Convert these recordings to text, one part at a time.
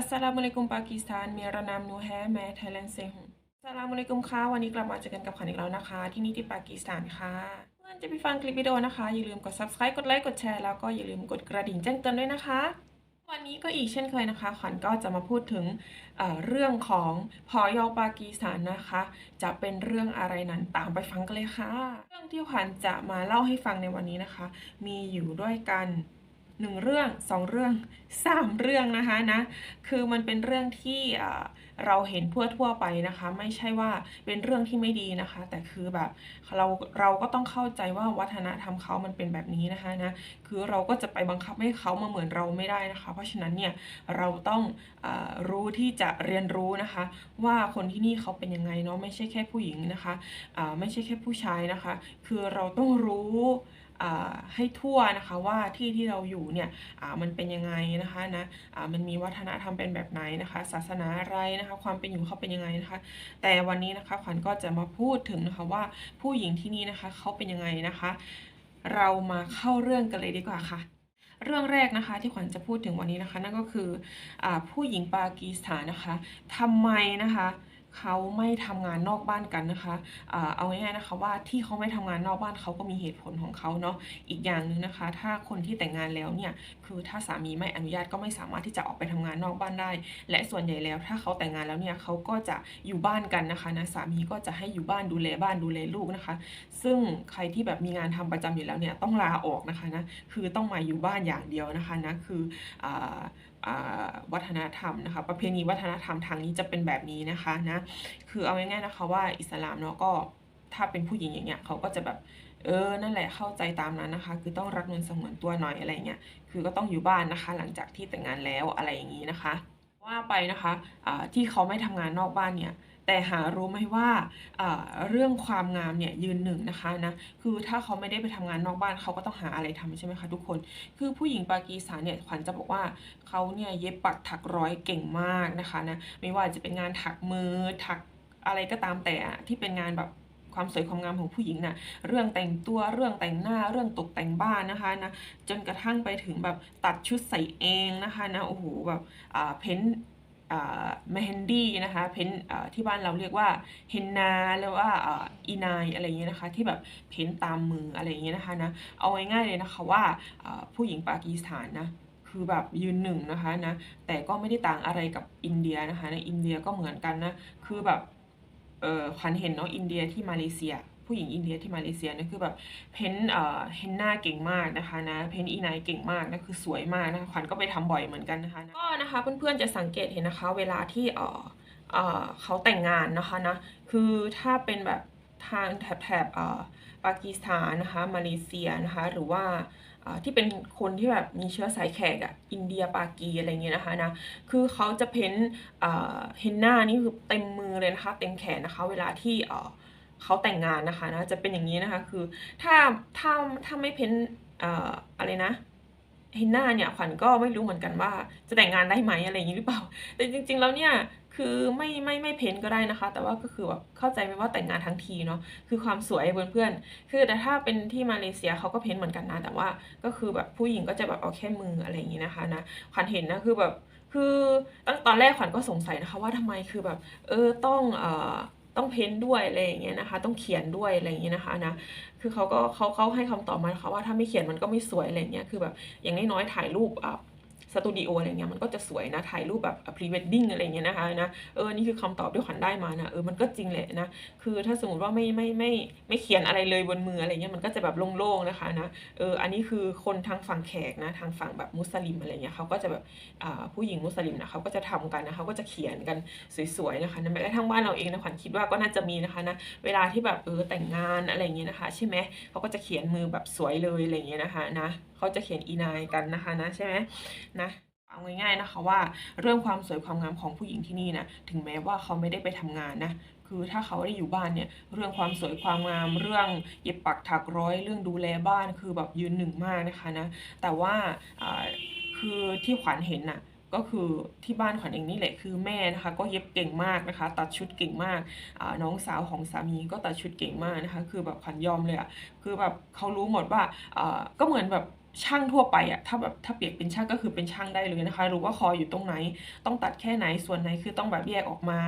อัสสลามุอะลัยกุมปากีสถานมีรานามนูแฮแมไทยแลนเซฮุนอัสสลามุอะลัยกุมค่ะวันนี้กลับมาเจอกันกับขวัญอีกแล้วนะคะ ที่นี่ที่ปากีสถานค่ะเพื่อนจะไปฟังคลิปวิดีโอนะคะ อย่าลืมกด subscribe กดไลค์กดแชร์แล้วก็อย่าลืมกดกระดิ่งแจ้งเตือนด้วยนะคะ วันนี้ก็อีกเช่นเคยนะคะ ขวัญก็จะมาพูดถึงเเรื่องของพอยอปากีสถานนะคะ จะเป็นเรื่องอะไรนั้นตามไปฟังกันเลยค่ะ เรื่องที่ขวัญจะมาเล่าให้ฟังในวันนี้นะคะ มีอยู่ด้วยกัน หนึ่งเรื่องสองเรื่องสามเรื่องนะคะนะคือมันเป็นเรื่องที่เราเห็นทั่วทั่วไปนะคะ ไม่ใช่ว่าเป็นเรื่องที่ไม่ดีนะคะ แต่คือแบบเราเราก็ต้องเข้าใจว่าวัฒนธรรมเขามันเป็นแบบนี้นะคะนะคือเราก็จะไปบังคับให้เขามาเหมือนเราไม่ได้นะคะ เพราะฉะนั้นเนี่ยเราต้องอรู้ที่จะเรียนรู้นะคะ ว่าคนที่นี่เขาเป็นยังไงเนาะไม่ใช่แค่ผู้หญิงนะคะไม่ใช่แค่ผู้ชายนะคะ คือเราต้องรู้ ให้ทั่วนะคะว่าที่ที่เราอยู่เนี่ยมันเป็นยังไงนะคะนะมันมีวัฒนธรรมเป็นแบบไหนนะคะ ศาสนาอะไรนะคะ ความเป็นอยู่เขาเป็นยังไงนะคะ แต่วันนี้นะคะขวัญก็จะมาพูดถึงนะคะว่าผู้หญิงที่นี่นะคะเขาเป็นยังไงนะคะ เรามาเข้าเรื่องกันเลยดีกว่าค่ะเรื่องแรกนะคะที่ขวัญจะพูดถึงวันนี้นะคะ นั่นก็คืออผู้หญิงปากีสถานนะคะทำไมนะคะ เขาไม่ทำงานนอกบ้านกันนะคะเอาง่ายๆนะคะว่าที่เขาไม่ทำงานนอกบ้านเขาก็มีเหตุผลของเขาเนาะ อีกอย่างหนึ่งนะคะ ถ้าคนที่แต่งงานแล้วเนี่ย คือถ้าสามีไม่อนุญาตก็ไม่สามารถที่จะออกไปทำงานนอกบ้านได้ และส่วนใหญ่แล้ว ถ้าเขาแต่งงานแล้วเนี่ยเขาก็จะอยู่บ้านกันนะคะนะ สามีก็จะให้อยู่บ้านดูแลบ้านดูแลลูกนะคะ ซึ่งใครที่แบบมีงานทำประจำอยู่แล้วเนี่ยต้องลาออกนะคะนะ คือต้องมาอยู่บ้านอย่างเดียวนะคะนะ คืออ่าอ่า วัฒนธรรมนะคะ ประเพณีวัฒนธรรมทางนี้จะเป็นแบบนี้นะคะนะคือเอาง่ายๆนะคะว่าอิสลามเนาะก็ถ้าเป็นผู้หญิงอย่างเงี้ยเขาก็จะแบบเออนั่นแหละเข้าใจตามนั้นนะคะ คือต้องรักเงินสงวนตัวหน่อยอะไรเงี้ยคือก็ต้องอยู่บ้านนะคะ หลังจากที่แต่งงานแล้วอะไรอย่างนี้นะคะ ว่าไปนะคะะที่เขาไม่ทำงานนอกบ้านเนี่ย แต่หารู้ไหมว่าเรื่องความงามเนี่ยยืนหนึ่งนะคะนะคือถ้าเขาไม่ได้ไปทำงานนอกบ้านเขาก็ต้องหาอะไรทำใช่ไหมคะทุกคน คือผู้หญิงปากีสถานเนี่ยขวัญจะบอกว่าเขาเนี่ยเย็บปักถักร้อยเก่งมากนะคะนะไม่ว่าจะเป็นงานถักมือถักอะไรก็ตามแต่ที่เป็นงานแบบความสวยความงามของผู้หญิงน่ะเรื่องแต่งตัวเรื่องแต่งหน้าเรื่องตกแต่งบ้านนะคะนะจนกระทั่งไปถึงแบบตัดชุดใส่เองนะคะนะโอ้โหแบบเพ้น อ่าเฮนดี้นะคะเพ้นที่บ้านเราเรียกว่าเฮนนาหรือว่าอ่าอีนายอะไรอย่างเงี้ยนะคะที่แบบเพ้นตามมืออะไรอย่างเงี้ยนะคะนะเอาง่ายๆเลยนะคะว่าอ่าผู้หญิงปากีสถานนะคือแบบยืนหนึ่งนะคะนะแต่ก็ไม่ได้ต่างอะไรกับอินเดียนะคะในอินเดียก็เหมือนกันนะคือแบบเออขวัญเห็นเนาะอินเดียที่มาเลเซีย ผู้หญิงอินเดียที่มาเลเซียเนี่ยคือแบบเพ้นเอ่อเฮนนาเก่งมากนะคะนะเพ้นอีไนเก่งมากนะคือสวยมากนะคะขวัญก็ไปทำบ่อยเหมือนกันนะคะก็นะคะเพื่อนๆจะสังเกตเห็นนะคะ เวลาที่เออเออเขาแต่งงานนะคะนะคือถ้าเป็นแบบทางแถบแถบเอ่อปากีสถานนะคะมาเลเซียนะคะหรือว่าที่เป็นคนที่แบบมีเชื้อสายแขกอะอินเดียปากีอะไรเงี้ยนะคะนะคือเขาจะเพ้นเอ่อเฮนนานี่คือเต็มมือเลยนะคะเต็มแขนนะคะ เวลาที่ เขาแต่งงานนะคะนะจะเป็นอย่างนี้นะคะคือถ้าถ้าถ้าไม่เพ้นเอ่ออะไรนะเฮนนาเนี่ยขวัญก็ไม่รู้เหมือนกันว่าจะแต่งงานได้ไหมอะไรอย่างนี้หรือเปล่า แต่จริง ๆ แล้วเนี่ยคือไม่ไม่ไม่เพ้นก็ได้นะคะ แต่ว่าก็คือแบบเข้าใจไหมว่าแต่งงานทั้งทีเนาะคือความสวยเพื่อนๆคือแต่ถ้าเป็นที่มาเลเซียเขาก็เพ้นเหมือนกันนะแต่ว่าก็คือแบบผู้หญิงก็จะแบบเอาแค่มืออะไรอย่างนี้นะคะนะขวัญเห็นนะคือแบบคือตอนแรกขวัญก็สงสัยนะคะว่าทำไมคือแบบเออต้องเอ่อ ต้องเพ้นด้วยอะไรอย่างเงี้ยนะคะ ต้องเขียนด้วยอะไรอย่างเงี้ยนะคะนะคือเขาก็เขาเขาให้คำตอบมานะคะว่าถ้าไม่เขียนมันก็ไม่สวยอะไรอย่างเงี้ยคือแบบอย่างน้อยๆถ่ายรูปอะ สตูดิโออะไรเงี้ยมันก็จะสวยนะถ่ายรูปแบบพรีเวดดิ้งอะไรเงี้ยนะคะนะเออนี่คือคำตอบที่ขวัญได้มานะเออมันก็จริงแหละนะคือถ้าสมมติว่าไม่ไม่ไม่ไม่เขียนอะไรเลยบนมืออะไรเงี้ยมันก็จะแบบโล่งๆนะคะนะเอออันนี้คือคนทางฝั่งแขกนะทางฝั่งแบบมุสลิมอะไรเงี้ยเขาก็จะแบบอ่าผู้หญิงมุสลิมนะเขาก็จะทำกันนะเขาก็จะเขียนกันสวยๆนะคะนะแม้กระทั่งบ้านเราเองนะขวัญคิดว่าก็น่าจะมีนะคะนะเวลาที่แบบเออแต่งงานอะไรเงี้ยนะคะ ใช่ไหมเขาก็จะเขียนมือแบบสวยเลยอะไรเงี้ยนะคะนะ เขาจะเขียนอีนายกันนะคะนะใช่ไหมนะเอาง่ายๆนะคะว่าเรื่องความสวยความงามของผู้หญิงที่นี่นะถึงแม้ว่าเขาไม่ได้ไปทำงานนะคือถ้าเขาได้อยู่บ้านเนี่ยเรื่องความสวยความงาม เรื่องเย็บปักถักร้อยเรื่องดูแลบ้านคือแบบยืนหนึ่งมากนะคะนะแต่ว่าคือที่ขวัญเห็นน่ะก็คือที่บ้านขวัญเองนี่แหละคือแม่นะคะก็เย็บเก่งมากนะคะ ตัดชุดเก่งมากน้องสาวของสามีก็ตัดชุดเก่งมากนะคะ คือแบบขวัญยอมเลยอะคือแบบเขารู้หมดว่าก็เหมือนแบบ ช่างทั่วไปอะถ้าแบบถ้าเปรียบเป็นช่างก็คือเป็นช่างได้เลยนะคะ รู้ว่าคออยู่ตรงไหน ต้องตัดแค่ไหนส่วนไหนคือต้องแบบแยกออกมา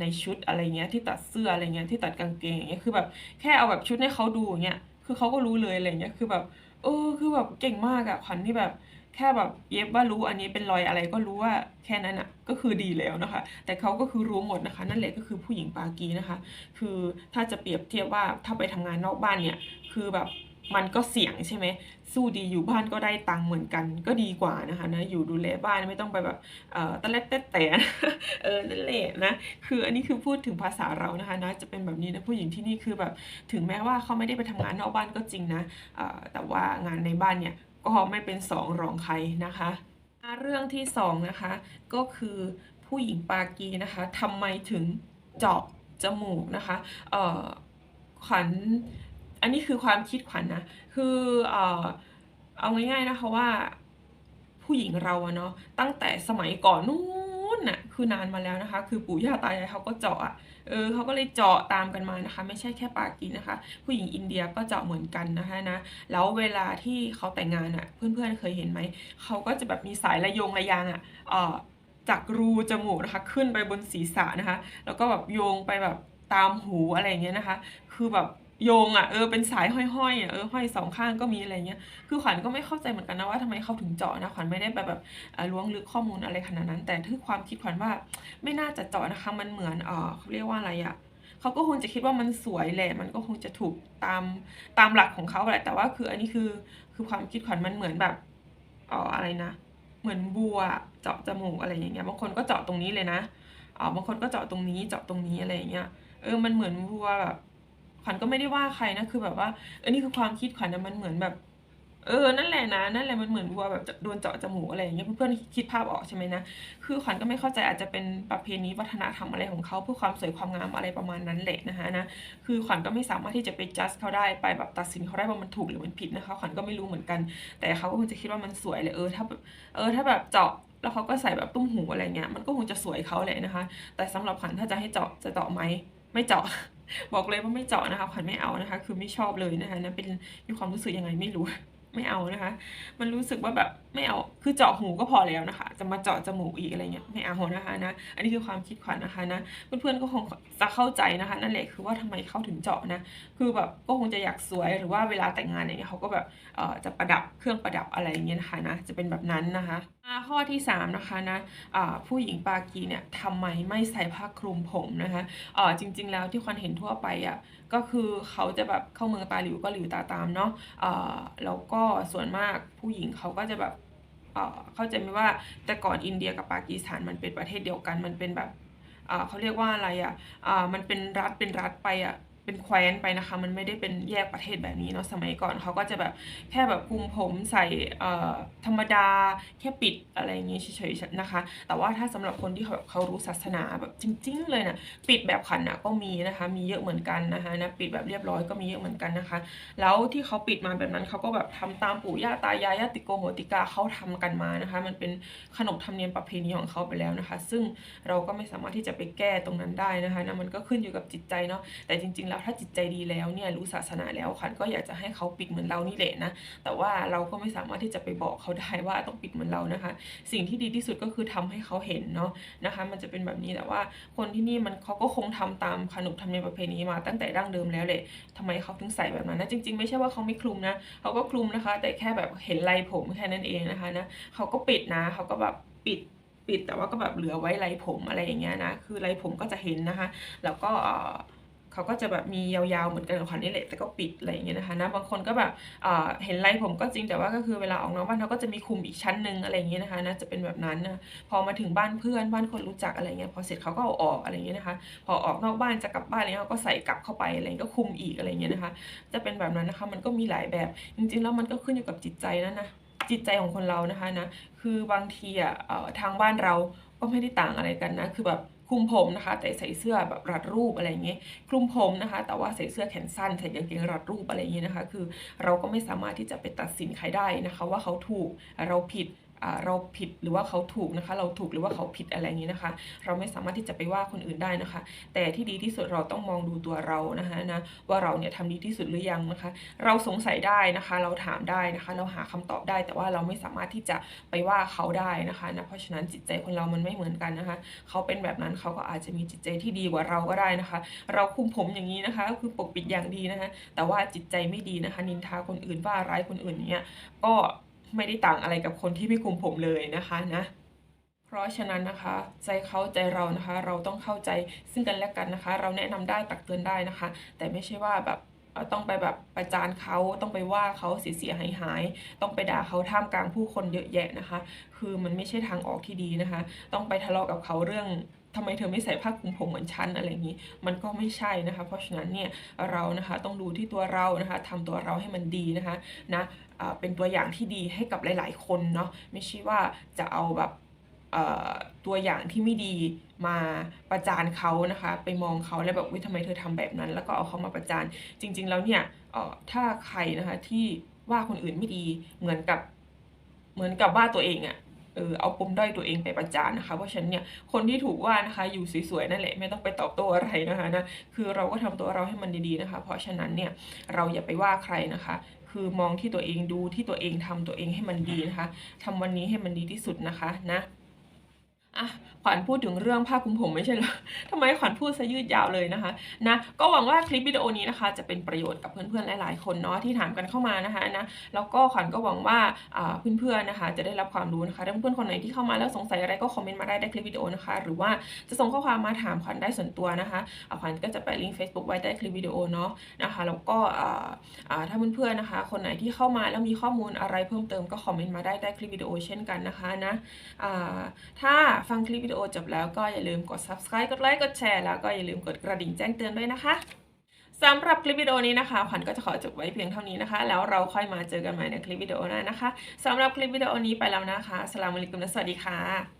ในชุดอะไรเงี้ยที่ตัดเสื้ออะไรเงี้ยที่ตัดกางเกงอย่างเงี้ยคือแบบแค่เอาแบบชุดให้เขาดูอย่างเงี้ยคือเขาก็รู้เลยอะไรเงี้ยคือแบบเออคือแบบเก่งมากอะขวัญที่แบบแค่แบบเย็บว่ารู้อันนี้เป็นรอยอะไรก็รู้ว่าแค่นั้นอะก็คือดีแล้วนะคะ แต่เขาก็คือรู้หมดนะคะ นั่นแหละก็คือผู้หญิงปากีนะคะ คือถ้าจะเปรียบเทียบว่าถ้าไปทำงานนอกบ้านเนี่ยคือแบบ มันก็เสี่ยงใช่ไหมสู้ดีอยู่บ้านก็ได้ตังค์เหมือนกันก็ดีกว่านะคะนะอยู่ดูแลบ้านไม่ต้องไปแบบเอ่อตะเล็ดเตะแต่นะเออนั่นแหละนะคืออันนี้คือพูดถึงภาษาเรานะคะนะจะเป็นแบบนี้นะผู้หญิงที่นี่คือแบบถึงแม้ว่าเขาไม่ได้ไปทำงานนอกบ้านก็จริงนะเอ่อแต่ว่างานในบ้านเนี่ยก็ไม่เป็นสองรองใครนะคะอะเรื่องที่สองนะคะก็คือผู้หญิงปากีนะคะทำไมถึงเจาะจมูกนะคะเอ่อขวัญ อันนี้คือความคิดขวัญนะคือเอ่อเอาง่ายๆนะคะว่าผู้หญิงเราอะเนาะตั้งแต่สมัยก่อนนู้นน่ะคือนานมาแล้วนะคะ คือปู่ย่าตายายเขาก็เจาะเออเขาก็เลยเจาะตามกันมานะคะ ไม่ใช่แค่ปากีนะคะ ผู้หญิงอินเดียก็เจาะเหมือนกันนะคะนะแล้วเวลาที่เขาแต่งงานอะเพื่อนๆเคยเห็นไหมเขาก็จะแบบมีสายระยงระยางอะเอ่อจากรูจมูกนะคะขึ้นไปบนศีรษะนะคะ แล้วก็แบบโยงไปแบบตามหูอะไรอย่างเงี้ยนะคะ คือแบบ โยงอะเออเป็นสายห้อยๆอะเออห้อยสองข้างก็มีอะไรเงี้ยคือขวัญก็ไม่เข้าใจเหมือนกันนะว่าทำไมเขาถึงเจาะนะขวัญไม่ได้ไปแบบอ่อล้วงลึกข้อมูลอะไรขนาดนั้น แต่ที่ความคิดขวัญว่าไม่น่าจะเจาะนะคะมันเหมือนเออเขาเรียกว่าอะไรอะเขาก็คงจะคิดว่ามันสวยแหละมันก็คงจะถูกตามตามหลักของเขาแหละแต่ว่าคืออันนี้คือคือความคิดขวัญมันเหมือนแบบเอ๋ออะไรนะ เหมือนบัวเจาะจมูกอะไรอย่างเงี้ยบางคนก็เจาะตรงนี้เลยนะอ๋อบางคนก็เจาะตรงนี้เจาะตรงนี้อะไรอย่างเงี้ยเออมันเหมือนบัวแบบ ขวัญก็ไม่ได้ว่าใครนะคือแบบว่าเออนี่คือความคิดขวัญนะมันเหมือนแบบ เออนั่นแหละนะนั่นแหละมันเหมือนวัวแบบโดนเจาะจมูกอะไรอย่างเงี้ยเพื่อนๆคิดภาพออกใช่ไหมนะคือขวัญก็ไม่เข้าใจอาจจะเป็นประเพณีวัฒนธรรมอะไรของเขาเพื่อความสวยความงามอะไรประมาณนั้นแหละนะคะนะคือขวัญก็ไม่สามารถที่จะไปจัดเขาได้ไปแบบตัดสินเขาได้ว่ามันถูกหรือมันผิดนะคะขวัญก็ไม่รู้เหมือนกัน แต่เขาก็คงจะคิดว่ามันสวยเลยเออถ้าเออถ้าแบบเจาะแล้วเขาก็ใส่แบบตุ้มหูอะไรเงี้ยมันก็คงจะสวยเขาแหละนะคะ แต่สำหรับขวัญถ้าจะให้เจาะจะเจาะไหมไม่เจาะ บอกเลยว่าไม่เจาะนะคะขวัญไม่เอานะคะ คือไม่ชอบเลยนะคะนะเป็นมีความรู้สึกยังไงไม่รู้ ไม่เอานะคะ มันรู้สึกว่าแบบไม่เอา คือเจาะหูก็พอแล้วนะคะ จะมาเจาะจมูกอีกอะไรเงี้ยไม่เอานะคะนะ อันนี้คือความคิดขวัญนะคะนะ เพื่อนๆก็คงจะเข้าใจนะคะ นั่นแหละคือว่าทำไมเขาถึงเจาะนะ คือแบบก็คงจะอยากสวยหรือว่าเวลาแต่งงานอย่างเงี้ยเขาก็แบบเอ่อจะประดับเครื่องประดับอะไรเงี้ยนะคะนะ จะเป็นแบบนั้นนะคะอ่าข้อที่สามนะคะนะอ่าผู้หญิงปากีเนี่ยทำไมไม่ใส่ผ้าคลุมผมนะคะเอ่อจริง ๆ แล้วที่ควันเห็นทั่วไปอะ ก็คือเขาจะแบบเข้าเมืองตาหลิวก็หลิวตาตามเนาะเอ่อแล้วก็ส่วนมากผู้หญิงเขาก็จะแบบเอ่อเข้าใจไหมว่าแต่ก่อนอินเดียกับปากีสถานมันเป็นประเทศเดียวกันมันเป็นแบบเอ่อเขาเรียกว่าอะไรอะอะมันเป็นรัฐเป็นรัฐไปอะ เป็นแคว้นไปนะคะ มันไม่ได้เป็นแยกประเทศแบบนี้เนาะสมัยก่อนเขาก็จะแบบแค่แบบคลุมผมใส่เอ่อธรรมดาแค่ปิดอะไรอย่างงี้เฉยๆนะคะ แต่ว่าถ้าสำหรับคนที่เขาแบบเขารู้ศาสนาแบบจริง ๆ เลยนะปิดแบบขันนะก็มีนะคะ มีเยอะเหมือนกันนะคะนะปิดแบบเรียบร้อยก็มีเยอะเหมือนกันนะคะ แล้วที่เขาปิดมาแบบนั้นเขาก็แบบทำตามปู่ย่าตายายญาติโกโหติกาเขาทำกันมานะคะ มันเป็นขนบธรรมเนียมประเพณีของเขาไปแล้วนะคะ ซึ่งเราก็ไม่สามารถที่จะไปแก้ตรงนั้นได้นะคะนะมันก็ขึ้นอยู่กับจิตใจเนาะแต่จริงๆแล้วถ้าจิตใจดีแล้วเนี่ยรู้ศาสนาแล้วขวัญก็อยากจะให้เขาปิดเหมือนเรานี่แหละนะแต่ว่าเราก็ไม่สามารถที่จะไปบอกเขาได้ว่าต้องปิดเหมือนเรานะคะ สิ่งที่ดีที่สุดก็คือทำให้เขาเห็นเนาะนะคะ มันจะเป็นแบบนี้แต่ว่าคนที่นี่มันเขาก็คงทำตามขนบธรรมเนียมประเพณีมาตั้งแต่ดั้งเดิมแล้วแหละทำไมเขาถึงใส่แบบนั้นนะจริง ๆ ไม่ใช่ว่าเขาไม่คลุมนะเขาก็คลุมนะคะ แต่แค่แบบเห็นไหล่ผมแค่นั้นเองนะคะนะเขาก็ปิดนะเขาก็แบบปิดปิดแต่ว่าก็แบบเหลือไว้ไหล่ผมอะไรอย่างเงี้ยนะคือไหล่ผมก็จะเห็นนะคะ แล้วก็ เขาก็จะแบบมียาวๆเหมือนกันกับขวัญนี่แหละแต่ก็ปิดอะไรอย่างเงี้ยนะคะนะบางคนก็แบบเห็นไหล่ผมก็จริงแต่ว่าก็คือเวลาออกนอกบ้านเขาก็จะมีคุมอีกชั้นหนึ่งอะไรอย่างเงี้ยนะคะนะจะเป็นแบบนั้นนะพอมาถึงบ้านเพื่อนบ้านคนรู้จักอะไรเงี้ยพอเสร็จเขาก็เอาออกอะไรอย่างเงี้ยนะคะ พอออกนอกบ้านจะกลับบ้านอะไรเงี้ยเขาก็ใส่กลับเข้าไปอะไรก็คุมอีกอะไรเงี้ยนะคะ จะเป็นแบบนั้นนะคะมันก็มีหลายแบบจริงๆแล้วมันก็ขึ้นอยู่กับจิตใจนะนะจิตใจของคนเรานะคะนะคือบางทีอะทางบ้านเราก็ไม่ได้ต่างอะไรกันนะคือแบบ คลุมผมนะคะ แต่ใส่เสื้อแบบรัดรูปอะไรอย่างเงี้ยคลุมผมนะคะ แต่ว่าใส่เสื้อแขนสั้นใส่กางเกงรัดรูปอะไรอย่างเงี้ยนะคะ คือเราก็ไม่สามารถที่จะไปตัดสินใครได้นะคะ ว่าเขาถูกเราผิด เราผิดหรือว่าเขาถูกนะคะ เราถูกหรือว่าเขาผิดอะไรอย่างนี้นะคะ เราไม่สามารถที่จะไปว่าคนอื่นได้นะคะ แต่ที่ดีที่สุดเราต้องมองดูตัวเรานะคะนะว่าเราเนี่ยทำดีที่สุดหรือยังนะคะ เราสงสัยได้นะคะ เราถามได้นะคะ เราหาคำตอบได้ แต่ว่าเราไม่สามารถที่จะไปว่าเขาได้นะคะนะเพราะฉะนั้นจิตใจคนเรามันไม่เหมือนกันนะคะ เขาเป็นแบบนั้นเขาก็อาจจะมีจิตใจที่ดีกว่าเราก็ได้นะคะ เราคุมผมอย่างนี้นะคะคือปกปิดอย่างดีนะคะ แต่ว่าจิตใจไม่ดีนะคะ นินทาคนอื่นว่าร้ายคนอื่นเนี่ยก็ ไม่ได้ต่างอะไรกับคนที่ไม่คุมผมเลยนะคะนะ เพราะฉะนั้นนะคะ ใจเขาใจเรานะคะ เราต้องเข้าใจซึ่งกันและกันนะคะ เราแนะนำได้ตักเตือนได้นะคะ แต่ไม่ใช่ว่าแบบต้องไปแบบประจานเขาต้องไปว่าเขาเสียเสียหายหายต้องไปด่าเขาท่ามกลางผู้คนเยอะแยะนะคะ คือมันไม่ใช่ทางออกที่ดีนะคะ ต้องไปทะเลาะกับเขาเรื่อง ทำไมเธอไม่ใส่ผ้าคลุมผมเหมือนฉันอะไรอย่างนี้ มันก็ไม่ใช่นะคะ เพราะฉะนั้นเนี่ยเรานะคะต้องดูที่ตัวเรานะคะทำตัวเราให้มันดีนะคะนะเป็นตัวอย่างที่ดีให้กับหลาย ๆ คนเนาะไม่ใช่ว่าจะเอาแบบตัวอย่างที่ไม่ดีมาประจานเขานะคะ ไปมองเขาแล้วแบบวิทำไมเธอทำแบบนั้น แล้วก็เอาเขามาประจานจริง ๆ แล้วเนี่ยถ้าใครนะคะที่ว่าคนอื่นไม่ดีเหมือนกับเหมือนกับว่าตัวเองอะ เออเอาปมด้อยตัวเองไปประจานนะคะ เพราะฉะนั้นเนี่ยคนที่ถูกว่านะคะอยู่สวยๆนั่นแหละไม่ต้องไปตอบโต้อะไรนะคะนะคือเราก็ทำตัวเราให้มันดีๆนะคะ เพราะฉะนั้นเนี่ยเราอย่าไปว่าใครนะคะคือมองที่ตัวเองดูที่ตัวเองทำตัวเองให้มันดีนะคะทำวันนี้ให้มันดีที่สุดนะคะนะอะ ขวัญพูดถึงเรื่องผ้าคลุมผมไม่ใช่เหรอทำไมขวัญพูดซะยืดยาวเลยนะคะนะก็หวังว่าคลิปวิดีโอนี้นะคะจะเป็นประโยชน์กับเพื่อนๆหลาย ๆ คนเนาะที่ถามกันเข้ามานะคะนะแล้วก็ขวัญก็หวังว่าเพื่อนๆนะคะ จะได้รับความรู้นะคะถ้าเพื่อนๆคนไหนที่เข้ามาแล้วสงสัยอะไรก็คอมเมนต์มาได้ในคลิปวิดีโอนะคะ หรือว่าจะส่งข้อความมาถามขวัญได้ส่วนตัวนะคะขวัญก็จะแปะลิงก์ Facebook ไว้ใต้คลิปวิดีโอเนาะนะคะแล้วก็ถ้าเพื่อนๆนะคะ คนไหนที่เข้ามาแล้วมีข้อมูลอะไรเพิ่มเติมก็คอมเมนต์มาได้ใต้คลิปวิดีโอเช่นกันนะคะนะถ้าฟังคลิปวิดีโอจบแล้วก็อย่าลืมกด subscribe กดไลค์กดแชร์แล้วก็อย่าลืมกดกระดิ่งแจ้งเตือนด้วยนะคะสำหรับคลิปวิดีโอนี้นะคะขวัญก็จะขอจบไว้เพียงเท่านี้นะคะ แล้วเราค่อยมาเจอกันใหม่ในคลิปวิดีโอหน้านะคะสำหรับคลิปวิดีโอนี้ไปแล้วนะคะสลามุลิกุมและสวัสดีค่ะ